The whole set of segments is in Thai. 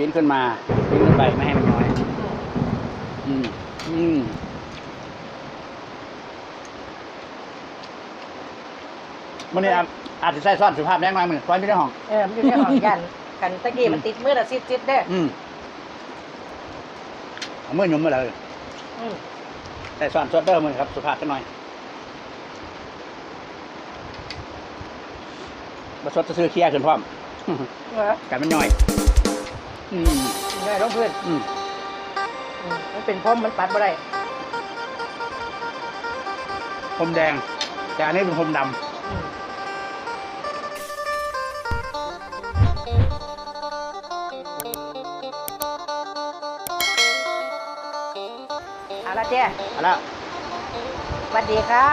ปีนขึ้นมาปีนขึ้นไปไม่ให้มันน้อย อืม อืมมันนี่อาจอาจจะใส่ซ่อนสุภาพแรงมากมือซ่อนไม่ได้ห้อง เออมันอยู่ในห้องยันกันตะกี้มันติดมือละซิดซิดๆเด้ออืมเอามือหนุ่มมาเลยอืมใส่ซ่อนซอสเดอร์มือครับ สุภาพกันหน่อยมาซดจะซื้อเคลียร์ขึ้นพร้อมเออกันมันย่อย อืมง่ายลงพื้นอืมอืมมันเป็นพรมมันปัดบ่ได้พรมแดง แต่อันนี้เป็นพรมดอืมเอาละเจ้ำเอาละสวัสดีค่ะ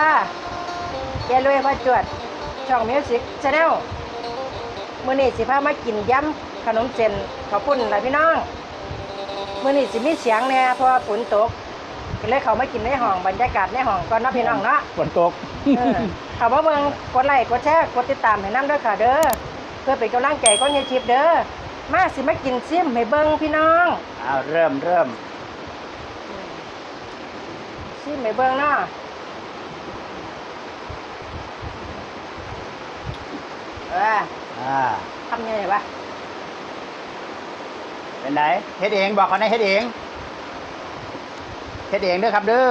เจลุยพ่อจวด ช่องมิวสิกชาแนลมื้อนี้สิพามากินยำ ขนมเส้นข้าวปุ้นล่ะพี่น้องมื้อนี้สิมีเสียงแหน่เพราะว่าฝนตกก็เลยเข้ามากินในห้องบรรยากาศในห้องก่อนเนาะพี่น้องเนาะฝนตกเออเอามาเบิ่งกดไลค์กดแชร์กดติดตามให้นำด้วยค่ะเด้อเพื่อเป็นกำลังใจก้อนเฮียชิปเด้อมาสิมากินซิมให้เบิ่งพี่น้องเอาเริ่มเริ่มซิมให้เบิ่งเนาะเอออ่าทำยังไงวะ เป็นไหนเฮ็ดเองบอกเขาในเฮ็ดเองเฮ็ดเองเด้อครับเด้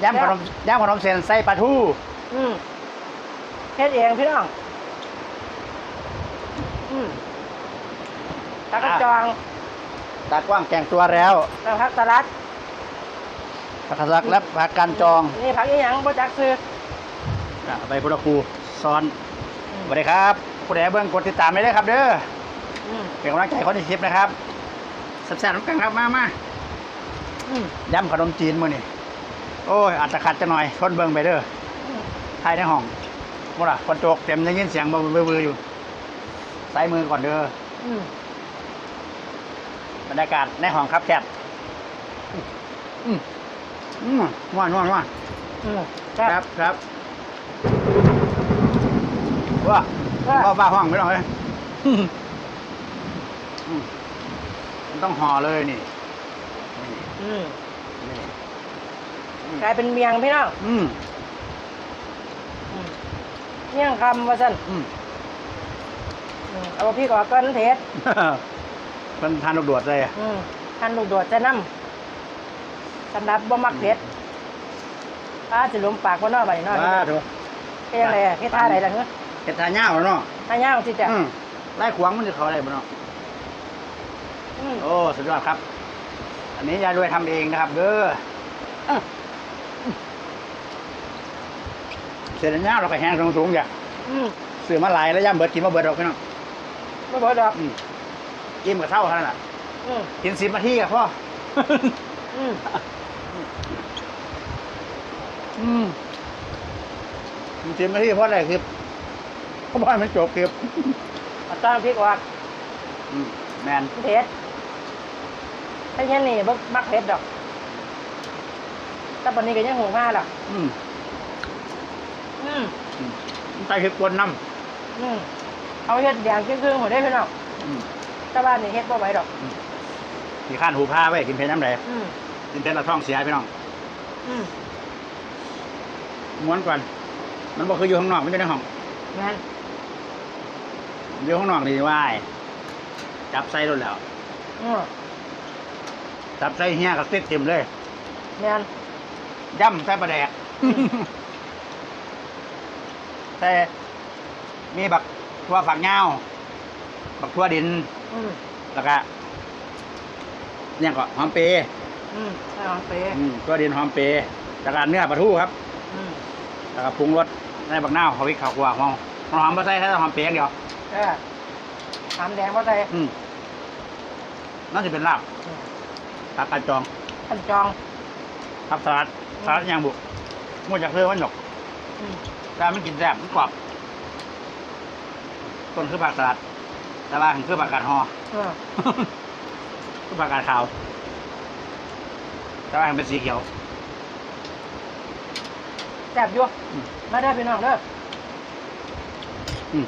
อย่ำขนมย่ำขนมเส้นใส่ปลาทูอืมเฮ็ดเองพี่น้องอืมตะกระจองตากว้างแกงตัวแล้วแล้วผักสลัดผักกระซักและผักการจอง นี่ผักอีหยังบ่จักซื้ออะเอาไปพุทธครูซ้อนอืมสวัสดีครับผู้ใดเบิ่งกดติดตามไว้ด้วยครับเด้อ อืมเป็นกำลังใจคนที่คลิปนะครับแซ่บๆน้ำกันครับมามาอืมย่ำขนมจีนมื้อนี่โอ้ยอาจจะขัดจะหน่อยทนเบิ่งไปเด้ออืมภายในห้องบ่ล่ะคนโจกเต็มได้ยินเสียงบ่เบื่อๆอยู่ใส่มือก่อนเด้ออืมบรรยากาศในห้องครับแคบอืมอืมว่านว่านว่านอืมครับครับว้าว่าบ้าบ้าห้องไม่ต้องเลย อืมอืมมันต้องห่อเลยนี่นี่อืมนี่อืมกลายเป็นเมียงพี่น้องอืมอืมเมี่ยงคำว่าซั่นอืม อืมเอาพี่ก่อเกินเทศมันทานลูกโดดเลยอืมท่านลูกโดดจะนำสำหรับบ่มักเผ็ดป้าสิหลมปากบ่เนาะบัดนี้เนาะว้าถูกเฮ็ดจังไดอะเฮ็ดท่าใดล่ะเฮ้อเห็ดทาเน่าแล้วเนาะท่าย่างสิจ้ะอืมไล่ขวางมันจะเขาอะไรบ้างเนาะ อืม โอ้สุดยอดครับ อันนี้ยายรวยทำเองนะครับเด้ออะเสร็จแล้วเนี่ยเราก็แห้งสูงๆอย่าอืมซื้อมาหลายแล้วย่ำเบิดกินมาเบิดเราพี่น้องบ่บ่ดอกอืมกินกับเท่าเท่านั้นแหละอืมกินสิบนาทีกับพ่อ อืมอืมกินสิบนาทีเพราะอะไรคือเพราะว่ามันจบคือเอาตอนพริกออกอืมแมนเผ็ด ถ้าเช่นนี้บ่มักเผ็ดดอก แต่บัดนี้ก็ยังหูมาล่ะ อืมอืมอืมมันใส่เห็ดกวนน้อืมเอาเฮ็ดแดงครึ่งๆหัวได้พี่น้องำอืมแต่บ้านนี่เฮ็ดบ่ไหวดอกขี่ข้านหูผ้าไว้กินเพชรน้ำไหลอืมกินเพชรเราท้องเสียพี่น้องอืมม้วนก่อน มันบอกคืออยู่ข้างนอกไม่ใช่ในห้องแม่นอยู่ข้างนอกนี่ว่ายจับไส้รถแล้ว อืม จับไส้เฮียกับติดเต็มเลยแม่นย่ำไส้ปลาแดกอืมใส่มีบักทั่วฝักเงาวบักทั่วดิน อืมแล้วก็เนี่ยก็หอมเปรย์อืมใส่หอมเปรย์อืมทั่วดินหอมเปรย์แล้วก็เนื้อปลาทูครับ อืมแล้วก็ปรุงรสใส่บักนาวเขาวิกข้าวคั่วหอมหอมมาใส่แค่หอมเปรย์อย่างเดียว เออหอมแดงบ่ใส่อืมน่าจะเป็นลาบ อืม ผักกระจองขั้นจองผักสลัดสลัดยางบุกมั่วจากเรือมันหยกอืมแต่มันกินแซ่บมันกรอบต้นคือผักสลัด แต่ว่าคือผักกาดหอ เออคือผักกาดขาว แต่ว่ามันเป็นสีเขียว แซ่บอยู่อืม มาได้อพี่น้องเด้ออืม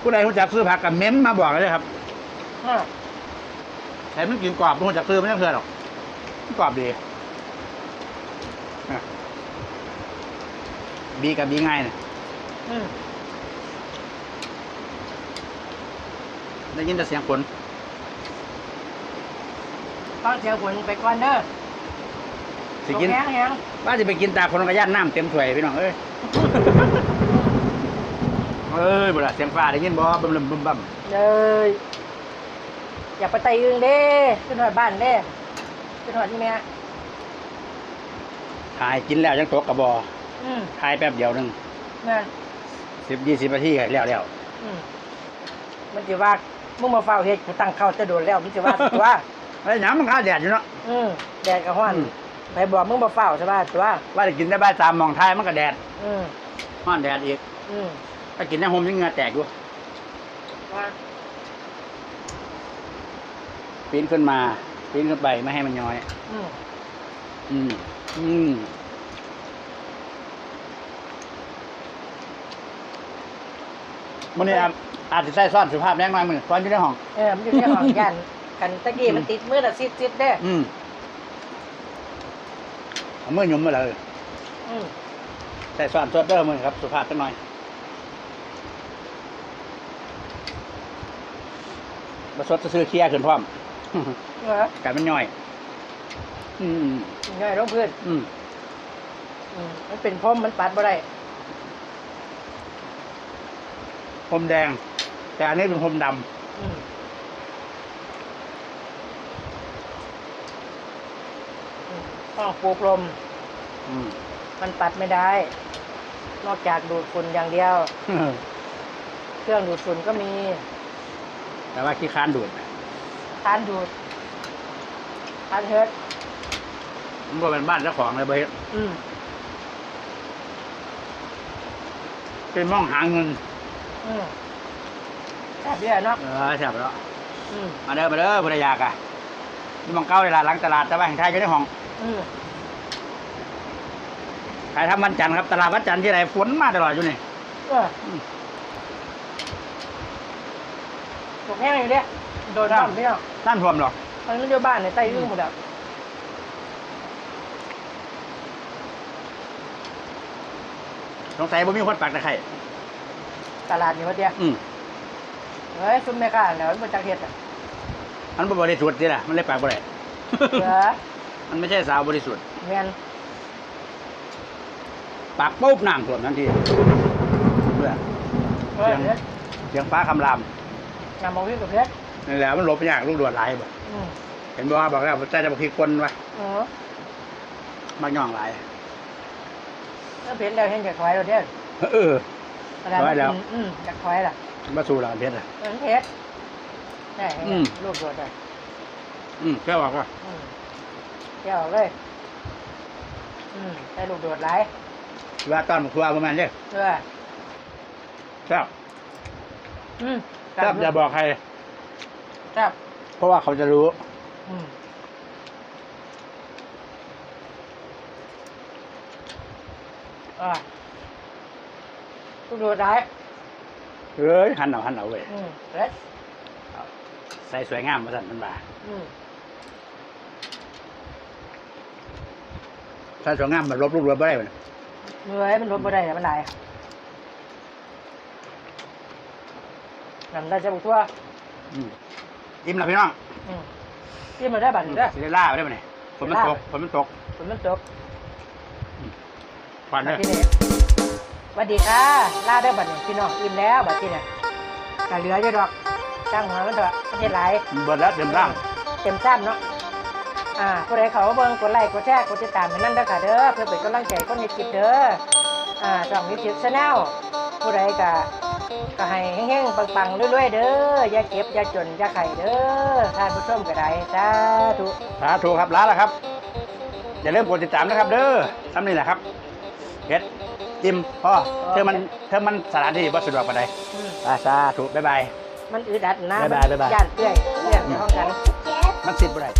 ผู้ใดรู้จักซื้อผักกับเม้มมาบอกเลยครับอ่าแต่มันกินกรอบมันจากซื้อไม่ต้องเพื่อนหรอกมัน กรอบดีอะบีกับบีง่ายนะอืมได้ยินแต่เสียงฝนฟังเสียงฝนไปก่อนเด้อสิกินแห้งแห้งว่าจะไปกินตาคนกระยานน้ำเต็มถ้วยพี่น้องเอ้ยเอ้ยบ่ละเสียงฟ้าได้ยินบ่บึมบึมบึมบึมเลยอยากไปไต่อึงเด้ขึ้นหอดบ้านเด้ ขึ้นหอดที่แม่ถ่ายกินแล้วยังตกกระบออืมถ่ายแป๊บเดียวหนึงแม่นสิบยี่สิบนาทีก็แล้วแล้วอืมมันจะว่ามึงมาเฝ้าเฮ็ดกูตั้งเข้าจะโดนแล้วมันจะว่าตัว ไอ้ยหน้ำมันข้าแดดอยู่เนาะ อืมแดดก็ฮ้อนอืม ไปบอกมึงมาเฝ้าใช่ป่ะตัวว่าจะกินได้บ้านสามหมองท้ายมันก็แดดอืมห้อนแดดอีกอืมถ้ากินในโฮมยังเหงือแตกอยู่ว่าปีนขึ้นมา ปีนขึ้นไปไม่ให้มันย้อย อืมอืม อืม มันนี่อาจอาจจะใส่ซ่อนสุภาพแรงน้อยมือซ่อนอยู่ในห้อง เออมันอยู่ในห้องยันกันตะกี้มันติดมือละซิดซิดๆเด้ออืมเอามือหยุ่มมาเลยอืมใส่ซ่อนซดเดอร์มือครับ สุภาพจังหน่อยมาสดจะซื้อเคลียร์ขึ้นพร้อมเหรอ กันมันย่อย อืมง่ายลงพื้นอืมอืมมันเป็นพรมมันปัดบ่ได้พรมแดง แต่อันนี้เป็นพรมดอืมอืมต้องปูพรมำอืมมันปัดไม่ได้ นอกจากดูดฝุ่นอย่างเดียว เครื่องดูดฝุ่นก็มี แต่ว่าขี้ค้านดูด ทานดูดทานเฮิร์ตมันก็เป็นบ้านเจ้าของเลยเบสอืมเป็นมองหาเงินอืมแซ่บเยอะเนาะเออใช่แล้วอืมมาเด้อมาเด้อภรรยากะนี่มองเก้าเวลาหลังตลาดแต่ว่าแห่งไทยอยู่ในห้องอืมขายทำวันจันทร์ครับตลาดวันจันทร์ที่ไหนฝนมาตลอดอยู่นี่เออตกแห้งอยู่เนี่ย โดนครับทำเนี่ยนั่นท่วมหรอกมันไม่อยู่บ้านในใต้อึ้งหมดแล้วสงสัยบ่มีคนปักตะไคร่ตลาดนี่วะเดียวอืมเฮ้ยซุ่มแม่ค้าแล้วมันจากเฮ็ดอะมันบ่บริสุทธิ์สิล่ะมันเลยปักบ่ได้เหรอมันไม่ใช่สาวบริสุทธิ์แม่นปักปุ๊บน้ำท่วมทันทีเพื่อเฮ้ยยังเฮ็ดเสียงฟ้าคำรามนำมาวิ่งกับเฮ็ด นี่แหละมันหลบยากลูกดวดหลายบ่อืมเห็นบ่ว่าบอกแล้วใจจะบ่คิดคนวะเออมักย่องหลายถ้าเผ็ดแล้วเห็นอยากถอยแล้วเด้อเออเวลาถอยมันแล้วกินอืมอยากถอยล่ะมาสู่หลังเพชรอะ เออเผ็ดนี่อืม ลูกโดดอะอืมแค่บอกว่าอืมเกี่ยวเลย อืมได้ลูกโดดหลายว่าตอนครัวประมาณนี้เออครับอืมครับอย่าบอกใคร ครับเพราะว่าเขาจะรู้ อืมอ่าลูกโดดหลายเอ้ยหันเอาหันเอาเว้ยอืมเผ็ดใส่สวยงามมาสั่นมันบ่าอืมใส่สวยงามมันลบลูกเรือบ่ได้มันเมื่อยมันลดบ่ได้มันหลายนำได้จะบุกทั่วอืม อิ่มแล้วพี่น้องอืมที่มันได้บัตรอยู่เด้อ สิได้ล่าไปได้ไหมเนี่ยฝนมันตกฝนมันตกฝนมันตกควันบัเด้ดอที่นี่สวัสดีค่ะลาได้อบัตรนี่พี่น้องอิ่มแล้วบัตรที่เนี่ยกะเหลืออยู่ดอกจ้างหัวมันเถอะไม่ใช่หลาย เบิดแล้วเต็มร่างเต็มซ้ำเนาะ อ่าผู้ใดเขามาเบิ่งกดไลค์ กดแชร์ กดติดตามให้นั่นเด้อค่ะเด้อ เพื่อเป็นกำลังใจคนในคลิปเด้อ อ่าช่องมิวสิกชาแนลผู้ใดก็ ก็ให้แห้งๆปังๆรวยๆเด้ออย่าเก็บอย่าจนอย่าไข่เด้อท่านผู้ชมก็ได้สาธุสาธุครับล้าแล้วครับ อย่าลืมกดติดตามนะครับ เด้อทำนี่แหละครับเฮ็ดจิ้มพ่อเธอมันเธอมันสถานที่บ่สะดวกปานใดอืมอ่าสาธุบ๊ายบายมันอึดอัดนะบ๊ายบายบ๊ายบายย่านเปื่อยเรื่องในห้องกันมันสิทธิ์บ่ได้